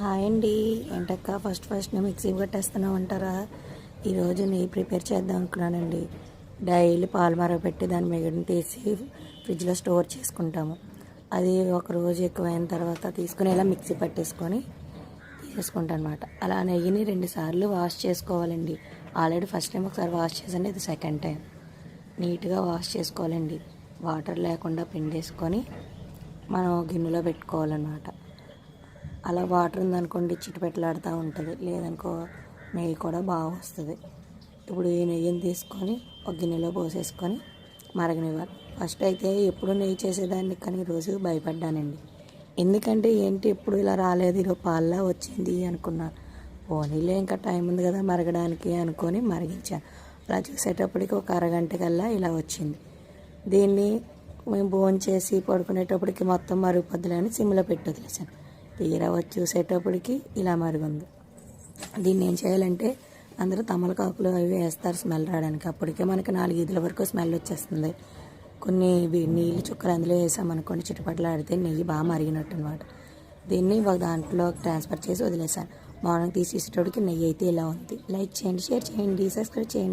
Hi అండి. ఏంటక్క first first నేను మిక్సీ కట్టేస్తున్నాం అంటారా? ఈరోజు నెయ్యి ప్రిపేర్ చేద్దాం అనుకున్నానండి. డైలీ పాలు మరగపెట్టి దాని మిగడిని తీసి ఫ్రిడ్జ్లో స్టోర్ చేసుకుంటాము. అది ఒక రోజు ఎక్కువైన తర్వాత తీసుకుని ఇలా మిక్సీ పట్టేసుకొని తీసేసుకుంటాను అనమాట అలా నెయ్యిని రెండు సార్లు వాష్ చేసుకోవాలండి. ఆల్రెడీ ఫస్ట్ టైం ఒకసారి వాష్ చేసండి ఇది సెకండ్ టైం. నీట్గా వాష్ చేసుకోవాలండి. వాటర్ లేకుండా పిండేసుకొని మనం గిన్నెలో పెట్టుకోవాలన్నమాట. అలా వాటర్ ఉందనుకోండి చిట్టుపెట్టలాడుతూ ఉంటుంది. లేదనుకో నెయ్యి కూడా బాగా వస్తుంది. ఇప్పుడు ఈ నెయ్యిని తీసుకొని ఒక గిన్నెలో పోసేసుకొని మరగనివ్వాలి. ఫస్ట్ అయితే ఎప్పుడు నెయ్యి చేసేదాన్ని కానీ ఈరోజు భయపడ్డానండి. ఎందుకంటే ఏంటి ఎప్పుడు ఇలా రాలేదు ఇలా పాల్లా వచ్చింది అనుకున్నాను పోనీలే ఇంకా టైం ఉంది కదా మరగడానికి అనుకొని మరిగించాను అలా చూసేటప్పటికి ఒక అరగంట కల్లా ఇలా వచ్చింది. దీన్ని మేము భోజనం చేసి పడుకునేటప్పటికి మొత్తం మరుగుపొద్దులని సిమ్లో పెట్టి వదిలేసాను తీరా చూసేటప్పటికి ఇలా మరుగుంది. దీన్ని ఏం చేయాలంటే అందరూ తమలకాకులు అవి వేస్తారు స్మెల్ రావడానికి. అప్పటికే మనకి నాలుగు ఈదుల వరకు స్మెల్ వచ్చేస్తుంది. కొన్ని నీళ్ళు చుక్కలు అందులో వేసామనుకోండి చిట్టుపట్లు ఆడితే నెయ్యి బాగా మరిగినట్టు అనమాట దీన్ని ఒక దాంట్లో ట్రాన్స్ఫర్ చేసి వదిలేసాను మార్నింగ్ తీసేటప్పటికి నెయ్యి అయితే ఇలా ఉంది. లైక్ చేయండి షేర్ చేయండి సబ్స్క్రైబ్ చేయండి.